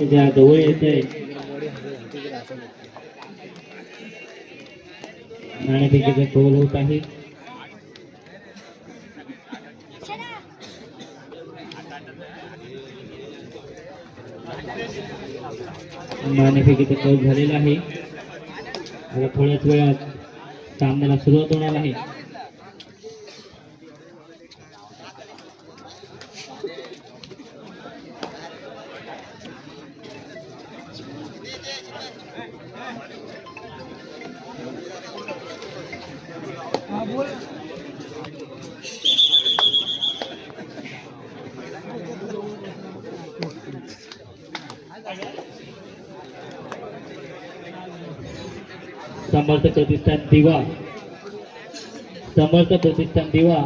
ज्या जवळ येत. आहे नाणेफेकीचा कौल होत आहे. नाणेफेकीचा कौल झालेला आहे. आता थोड्याच वेळात सामन्याला सुरुवात होणार आहे. समर्थ प्रतिष्ठान दिवा. समर्थ प्रतिष्ठान दिवा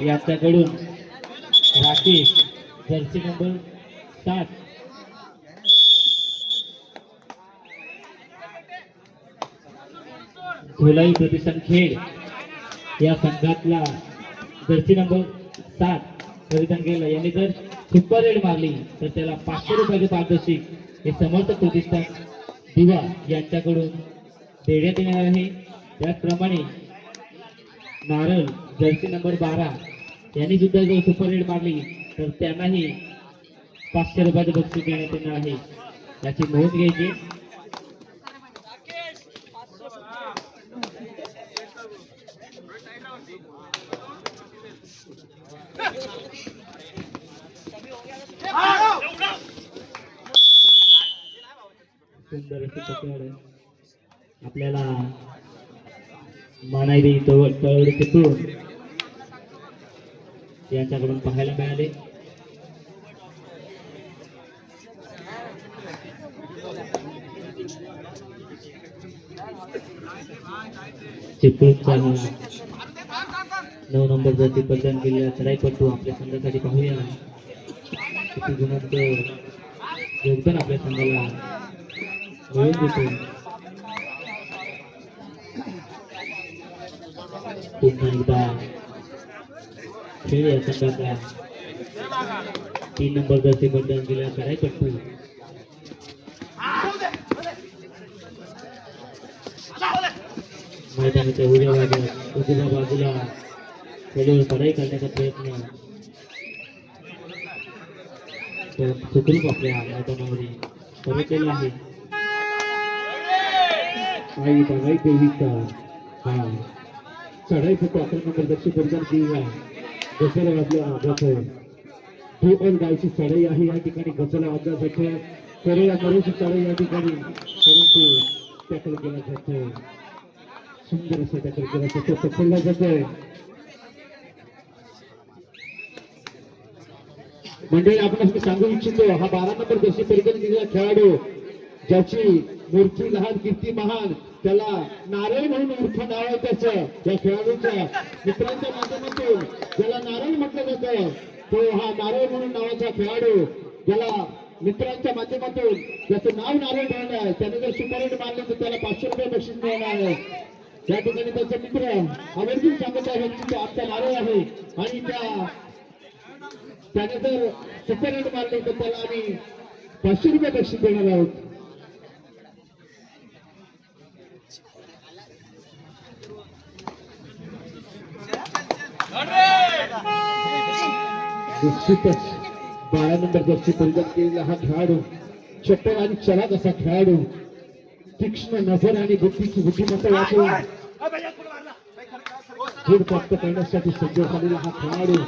यांच्याकडून राकेश जर्सी नंबर सात. धुलाई प्रतिष्ठान खेड या संघातला जर्सी नंबर सात प्रतिष्ठान केला यांनी जर सुपर रेड मारली तर त्याला पाचशे रुपयाचे पारदर्शिक हे समर्थ प्रतिष्ठान दिवा यांच्याकडून देण्यात येणार आहे. त्याचप्रमाणे नारळ जर्सी नंबर बारा यांनी सुद्धा जर सुपर रेड मारली तर त्यांनाही पाचशे रुपयाचे बक्षीस देण्यात येणार आहे. याची नोंद घ्यायची. सुंदर अशी पकड आपल्याला मानाई तळवडी तिथून यांच्याकडून पाहायला मिळाले. चिपळूणचा नऊ नंबर जर प्रदान केलेला चढाईपट्टू आपल्या संघासाठी पाहूया. किती गुणांचं योगदान आपल्या संघाला मिळून देतो. पुन्हा एकदा खेळ या संघाचा तीन नंबर जर्सी बंधन केलेला चढाईपट्टू मैदानाच्या उड्या वाजत उजव्या बाजूला खेळून चढाई करण्याचा प्रयत्न तो सुखरूप आपल्या मैदानामध्ये सुरू केला आहे आई बघाई देवीचा हा चढाई फक्त अकरा नंबर दक्षिण परिधान केलेला गचला वाजला जातोय ही पण गायची चढाई आहे या ठिकाणी. गचला वाजला जातोय करेला मरेची चढाई या ठिकाणी. परंतु टॅकल केला जातोय सुंदर असं टॅकल केला जातो पकडला जातोय मंडळी आपण असं सांगू इच्छितो हा बारा नंबर देशी परिधान केलेला खेळाडू ज्याची मूर्ती लहान कीर्ती महान त्याला नारायण म्हणून अर्थ नाव या खेळाडूच्या मित्रांच्या माध्यमातून ज्याला नारायण म्हटलं जातं तो हा नारायण म्हणून नावाचा खेळाडू ज्याला मित्रांच्या माध्यमातून ज्याचं नाव नारायण ठेवलं आहे त्याने जर सुपरहिट मारले तर त्याला पाचशे रुपये बक्षीस मिळणार आहे. या ठिकाणी त्याचे मित्र आवर्जून सांगत आहे की तो नारळ आहे आणि त्या त्याने जर सुपरहिट मारले तर त्याला आम्ही पाचशे रुपये बक्षीस देणार आहोत. निश्चितच बारा नंबर जर्सी परिधान केलेला हा खेळाडू चटक आणि चलाक असा खेळाडू तीक्ष्ण नजर आणि बुद्धीची बुद्धिमत्ता वापरून खेळ प्राप्त करण्यासाठी सज्ज झालेला हा खेळाडू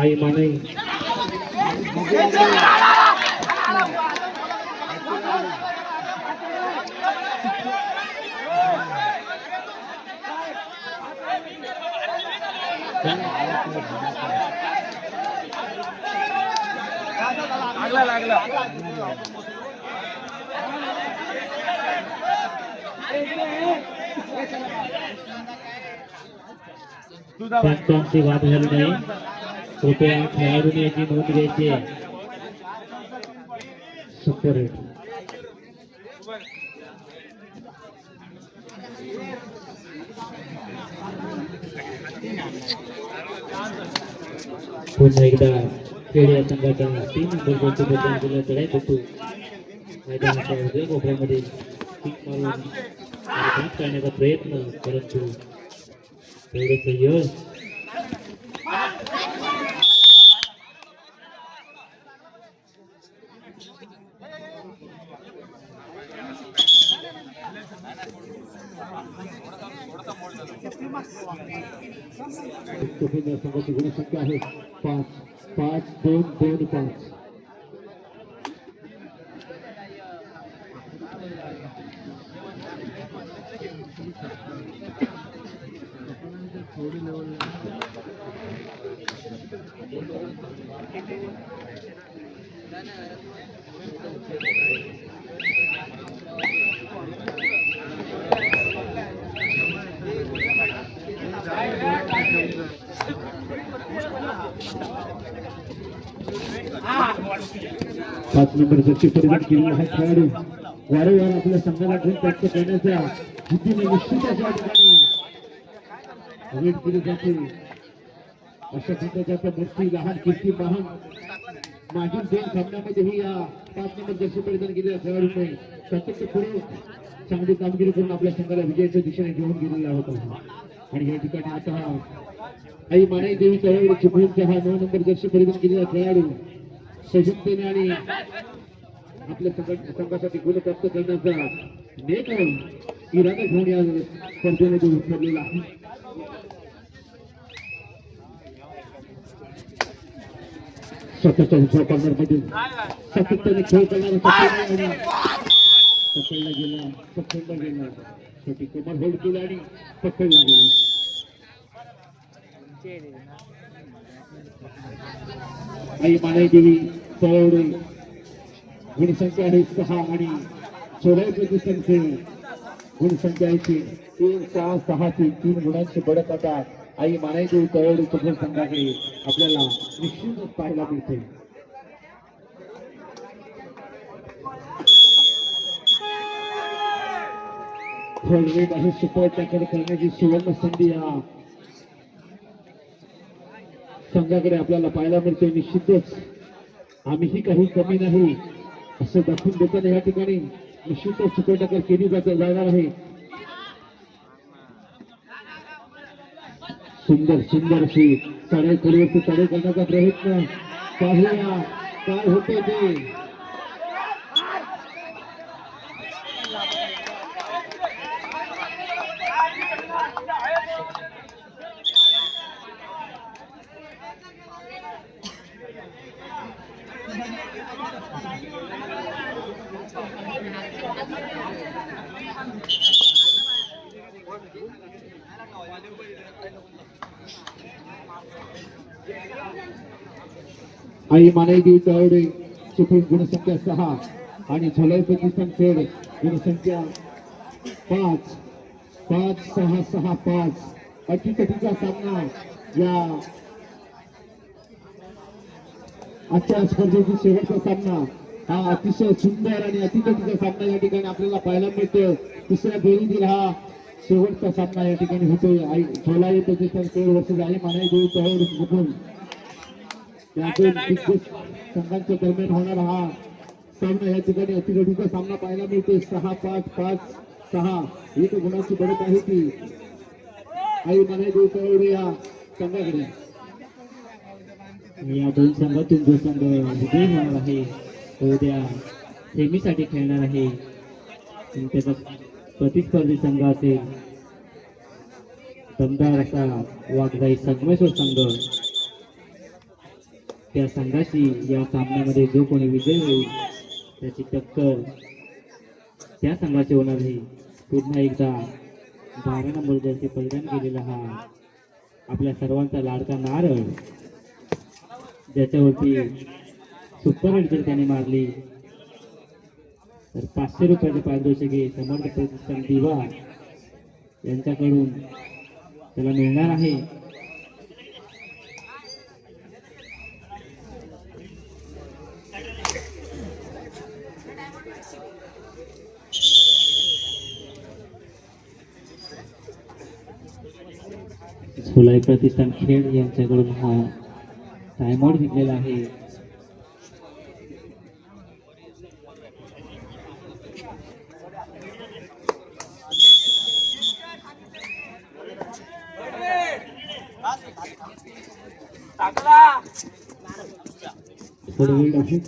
काही मानई लागला लागला दुधा पंचांची वाद घालू नये कृपया खेळाडूने याची नोंद घ्यायची आहे. सुपर पुन्हा एकदा खेळ या संघाचा तीन नंबर गोष्टी बदल केला तर होतो मैदानाच्या उजव्या कोपऱ्यामध्ये. किक मारून. करण्याचा प्रयत्न. परंतु तेवढंच यश जास्त गुणसंख्या आहे. पाच. पाच दोन दोन पाच. पाच नंबर जशी परिणाम केलेला आहे खेळाडू. वारंवार आपल्या संघाला गुण प्राप्त करण्याच्या बुद्धीने निश्चित अशा ठिकाणी. वेट केली जाते. अशा प्रकारच्या मूर्ती लहान कीर्ती महान मागील दोन सामन्यामध्येही या पाच नंबर जशी परिधान केलेल्या खेळाडूंनी सातत्यपूर्व चांगली कामगिरी करून आपल्या संघाला विजयाच्या दिशेने घेऊन गेलेला होता. आणि या ठिकाणी आता आई मानाई देवी चळवळी चिपळूणचा हा नऊ नंबर जर्सी परिधान केलेला खेळाडू सजगतेने आणि आपल्या संघासाठी गुण प्राप्त करण्याचा नेट इरादा घेऊन या स्पर्धेमध्ये उतरलेला आहे. स्वतःच्या कॉर्नर सातत्याने खेळ करणारा पकडला गेला पकडला गेला शेवटी कमर होल्ड केला आणि पकडला गेला आई मानाई देवी गुणसंख्या आहे सहा आणि सोळा प्रतिष्ठानचे गुणसंख्या आहे तीन सहा सहा ते तीन गुणांची बढत आता आई मानाई देवी तळवडे संघाकडे आपल्याला निश्चितच पाहायला मिळते. फळवेट आहे सुपर टॅकल करण्याची सुवर्ण संधी या संघाकडे आपल्याला पाहायला मिळते निश्चितच. आम्हीही काही कमी नाही. असं दाखवून देताना या ठिकाणी निश्चितच सुपर केली जात जाणार आहे. सुंदर सुंदर अशी चढाई परिवर्तित चढाई करण्याचा प्रयत्न. पाहूया काय होते ते. आई मानाई देवी तळवडे सुप्रीम गुणसंख्या सहा आणि झोलाई प्रतिष्ठान खेळ गुणसंख्या पाच. पाच सहा सहा पाच. अटीतटीचा सामना या आजच्या स्पर्धेचा शेवटचा सामना. हा अतिशय सुंदर आणि अतितटीचा सामना या ठिकाणी आपल्याला पाहायला मिळतो. तिसऱ्या फेरीतील हा शेवटचा सामना या ठिकाणी होतोय. आई झोलाई प्रतिष्ठान खेळ आई मानाई देवी तळवडे सुप्रीम या दोन दिग्गज संघांच्या दरम्यान होणारा हा सामना या ठिकाणी अतिगडीचा सामना पाहायला मिळते सहा पाच पाच सहा. एक गुणाची बढत आहे ती. आई मनाई देव तळवडे या संघाकडे. या दोन संघातून जो संघ विजयी होणार आहे उद्या सेमीसाठी खेळणार आहे. त्याचा प्रतिस्पर्धी संघ असेल दमदार असा वाघजाई संगमेश्वर संघ. त्या संघाशी या सामन्यामध्ये जो कोणी विजय होईल त्याची टक्कर त्या संघाची होणार आहे. पुन्हा एकदा बारा नंबर जर्सी परिधान केलेला हा आपल्या सर्वांचा लाडका नारळ ज्याच्यावरती सुपर हिट जर त्याने मारली तर पाचशे रुपयाचे पारितोषिके समर्थ प्रतिष्ठान दिवा यांच्याकडून त्याला मिळणार आहे. सोलाई प्रतिष्ठान खेड यांच्याकडून हा टायमआउट घेतलेला आहे. थोडा वेळ आहे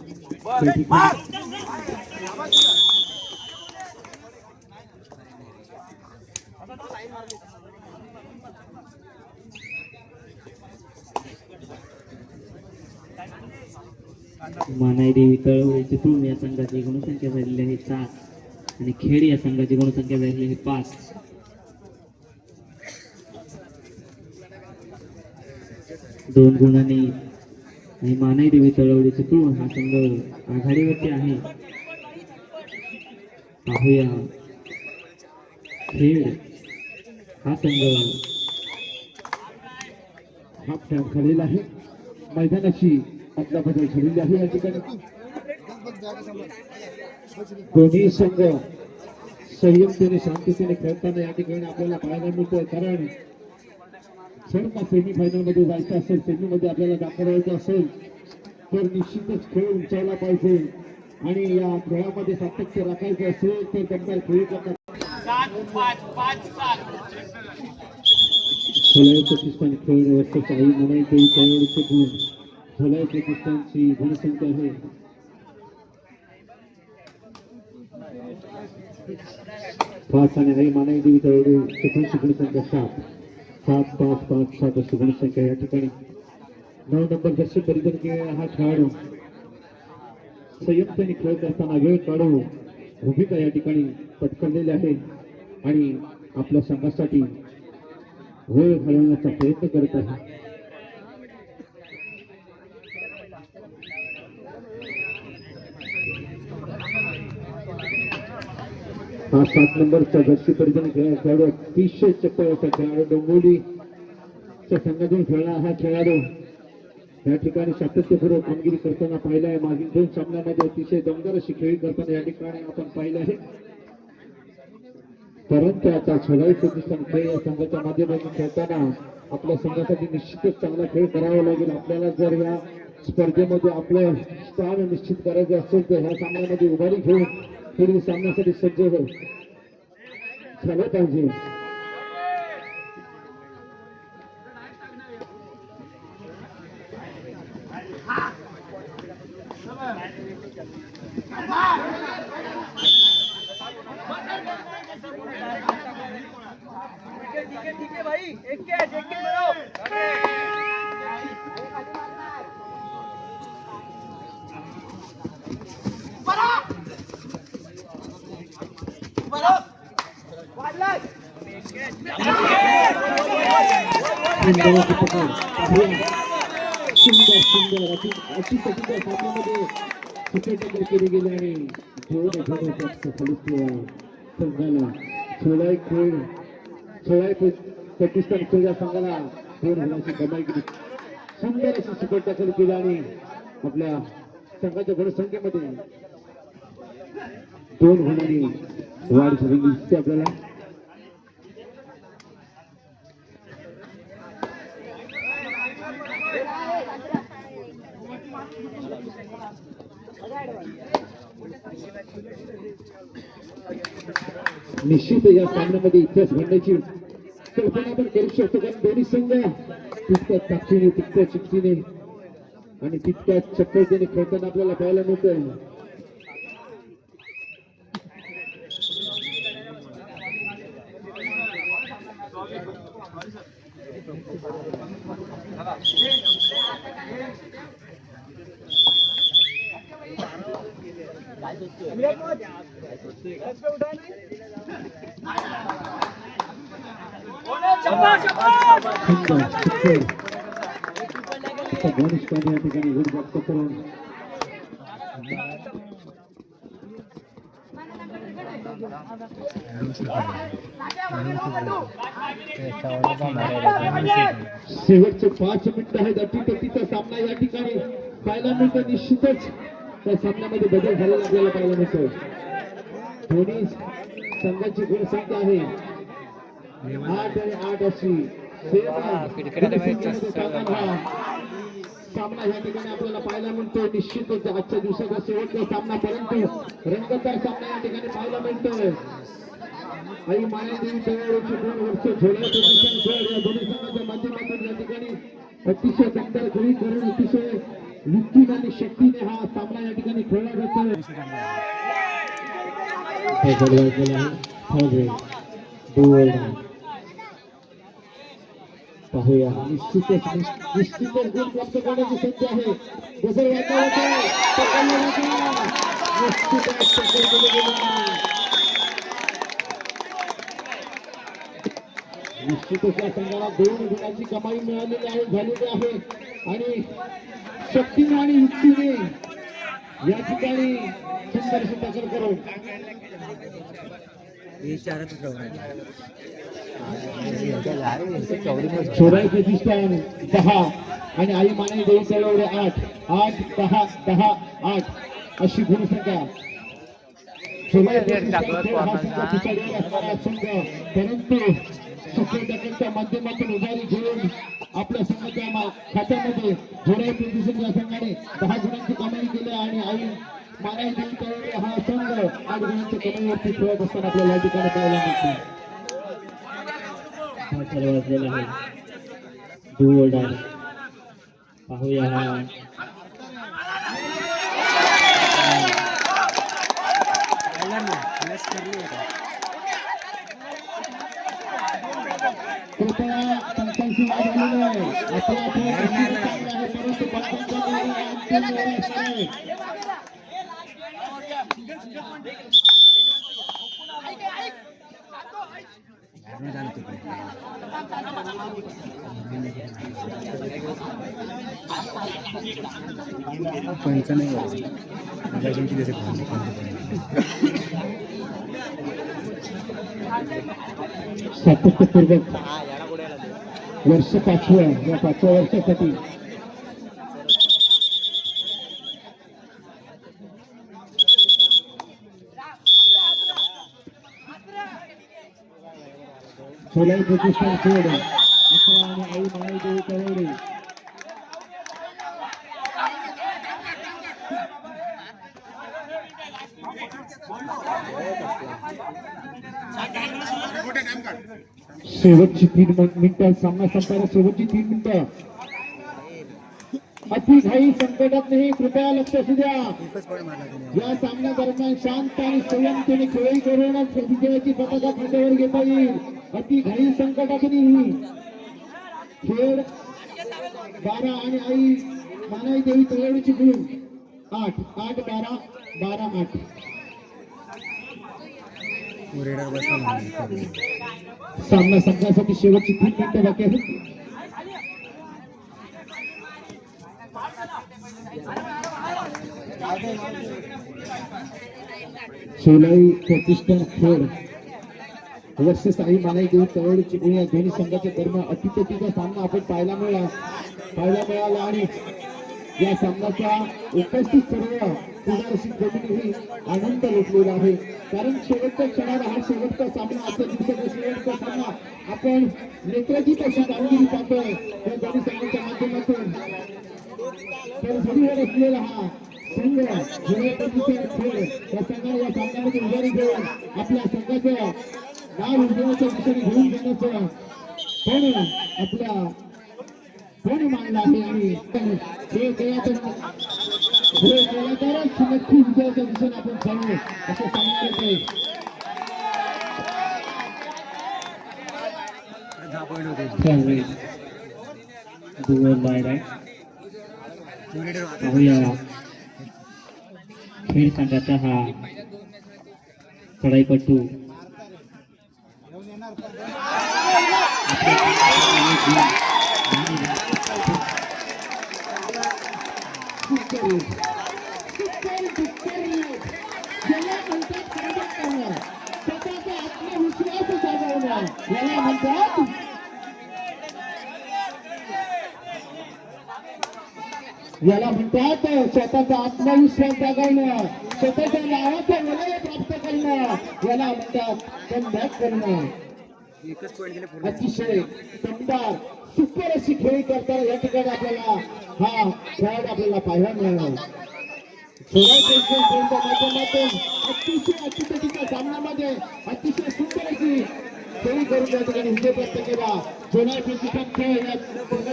मानाई देवी तळवळी चिपळूण या संघाची गुणसंख्या झालेली आहे सात. आणि खेड या संघाची गुणसंख्या झालेली आहे पाच. दोन गुणांनी आणि मानाई देवी चळवळी चिपळूण हा संघ आघाडीवरती आहे. पाहूया. खेळ. हा संघ. हा खेळ झालेला आहे. मैदानाची आपला बदल झालेली आहे या ठिकाणी. दोन्ही संघ संयमतेने शांततेने खेळताना या ठिकाणी आपल्याला पाहायला मिळतोय. कारण जर का सेमी जायचं असेल सेमीमध्ये आपल्याला दाखवायचं असेल तर निश्चितच खेळ उंचायला पाहिजे. आणि या खेळामध्ये सातत्य राखायचं असेल तर त्यांना खेळी करतात खेळ व्यवस्थेचा आई मनाई त्यावेळेचे गुण झोलाई प्रतिष्ठानची गुणसंख्या आहे. पाच आणि नाही मनाई देवी तयारी चतुर्थ गुणसंख्या सात? सात पाच पाच सात अशी गुणसंख्या या ठिकाणी. नऊ नंबर जसे परिधान केलेला हा खेळाडू. संयुक्ताने खेळत असताना वेळ काढू भूमिका या ठिकाणी पत्करलेली आहे आणि आपल्या संघासाठी वेळ घालवण्याचा प्रयत्न करत आहे. हा सात नंबरचा जर्सी परिजन खेळा खेळाडू अतिशय चक्कर होता. खेळाडू डोंबोलीच्या संघातून खेळला हा खेळाडू. या ठिकाणी सातत्यपूर्वक कामगिरी करताना पाहिलं आहे मागील दोन सामन्यामध्ये अतिशय दमदार अशी खेळी करताना या ठिकाणी आपण पाहिलं आहे परंतु आता छलाई प्रतिष्ठान खेळ या संघाच्या माध्यमातून खेळताना आपल्या संघासाठी निश्चितच चांगला खेळ करावा लागेल. आपल्याला जर या स्पर्धेमध्ये आपलं स्थान निश्चित करायचं असेल तर ह्या सामन्यामध्ये उभारी घेऊन पुढील सामन्यासाठी सज्ज हो झालं पाहिजे. सुंदर अशी पकड. सुंदर सुंदर अति अति सामन्यामध्ये केली गेली आणि जोड घेण्याच्या फलित संघाला छोलाई खेळ छोलाई पाकिस्तान खेळ संघाला दोन होण्याची कमाई केली सुंदर अशी सुपर टक्कर केली आणि आपल्या संघाच्या गुणसंख्येमध्ये दोन होणारी वाढ झालेली दिसते आपल्याला निश्चित या सामन्यामध्ये इतिहास घडण्याची कल्पना आपण करू शकतो कारण दोन्ही संघ तितक्याच ताकदीने, तितक्या चिकटीने आणि तितक्याच चपळतेने खेळताना आपल्याला पाहायला मिळतंय. या ठिकाणी करून शेवटचे पाच मिनिटं आहेत. अटीतटीचा सामना या ठिकाणी. पाहायला मिळतो निश्चितच त्या सामन्यामध्ये बदल झालेला आपल्याला पाहायला मिळतो दोन्ही संघाची गुणसंख्या आहे. आठ आणि आठ अशी सामना हा या ठिकाणी आपल्याला पाहायला मिळतो निश्चितच आजच्या दिवसाचा शेवटचा सामना परंतु रंगतदार सामना या ठिकाणी पाहायला मिळतोय आई मायादेवी तयारीची दोन वर्ष झोळ्या पोझिशन खेळ या दोन्ही संघाच्या माध्यमातून या ठिकाणी अतिशय सुंदर खेळी करून अतिशय युक्तीने आणि शक्तीने हा सामना या ठिकाणी खेळला जातोय. बदल वाजलेला आहे पाहूया. निश्चितच निश्चितच गुण प्राप्त करण्याची संधी आहे. जसं वाटतं निश्चितच निश्चितच या संघाला दोन गुणाची कमाई मिळालेली आहे झालेली आहे. आणि शक्तीने आणि युक्तीने या ठिकाणी सुंदरशी दाखल करून. विचारत चोराई प्रतिष्ठान दहा. आणि आई माने देवी चळवडे आठ. आठ दहा दहा आठ. अशी गुणसंख्या संघ परंतु माध्यमातून उभारी घेऊन आपल्या संघाच्या खात्यामध्ये चोराई प्रतिष्ठान या संघाने दहा गुणांची कमाई केली आणि आई माने देवी चळवडे हा संघ आठ कमाईवरती खेळत असताना आपल्याला ठिकाणी पाहायला मिळते. बदल वाजलेला आहे डू पाहूया कृपया पंचांशी वाद झालेला आहे आपला खेळ निश्चितच चांगला आहे परंतु सातत्यपूर्वक वर्ष पाचवं या पाचव्या वर्षासाठी सोलाई प्रतिष्ठान खेळ अकरा आणि आई महादेवी कवडे शेवटची तीन मिनिटं सामना संपायला शेवटची तीन मिनिटं. अति घाई संकटात नाही कृपया लक्ष असू द्या. या सामन्या दरम्यान शांत आणि संयमतेने खेळी करूनच विजयाची पताका खांद्यावर घेता येईल. अति घाई संकटातही खेळ बारा आणि आई मानाई देवी तळवडीची गुण आठ आठ बारा बारा आठ. सामना संघासाठी शेवटची तीन मिनिटं बाकी आहेत. शिवलाई प्रतिष्ठान खेळ. वर्ष साई मानाई देवी तळवडीची गुण या दोन्ही संघाच्या दरम्यान अतिथतीचा सामना आपण पाहायला मिळाला. पाहायला मिळाला आणि या सामन्याचा उपस्थित सर्व पुनर्सित जमिनीही आनंद लुटलेला आहे. कारण शेवटच्या क्षणाला हा शेवटचा सामना असं दिसत शेवटचा सामना आपण नेत्राची पेक्षा कामगिरी पाहतोय. या दोन्ही संघाच्या माध्यमातून तर घडीवर असलेला हा संघ जुन्या पद्धतीचा खेळ या संघाने या सामन्यामध्ये उभारी घेऊन आपल्या संघाचं नाव उजवण्याच्या दिशेने घेऊन जाण्याचं पण आपल्या पण मानला आहे आणि खेळ केला तर खेळ केला तरच नक्की विजयाच्या दिशेने आपण चालू असं सांगणार आहे third raid do die raid पाहूया खेळ संघाचा हा चढाईपट्टू सुकर सुकर सुकर ज्याला म्हणतात कामच करणं स्वतःचा आत्मविश्वास जागवणं याला म्हणतात स्वतःचा आत्मविश्वास जागवणं स्वतःच्या नावाचं वलय प्राप्त करणं याला म्हणतात कमबॅक करणं. अतिशय दमदार सुपर अशी खेळी करताना या ठिकाणी आपल्याला हा खेळ आपल्याला पाहायला मिळणार माध्यमातून अतिशय अचूकतेच्या सामन्यामध्ये अतिशय सुंदर अशी खेळी करून या ठिकाणी विजय प्राप्त केला. सोळा खेळ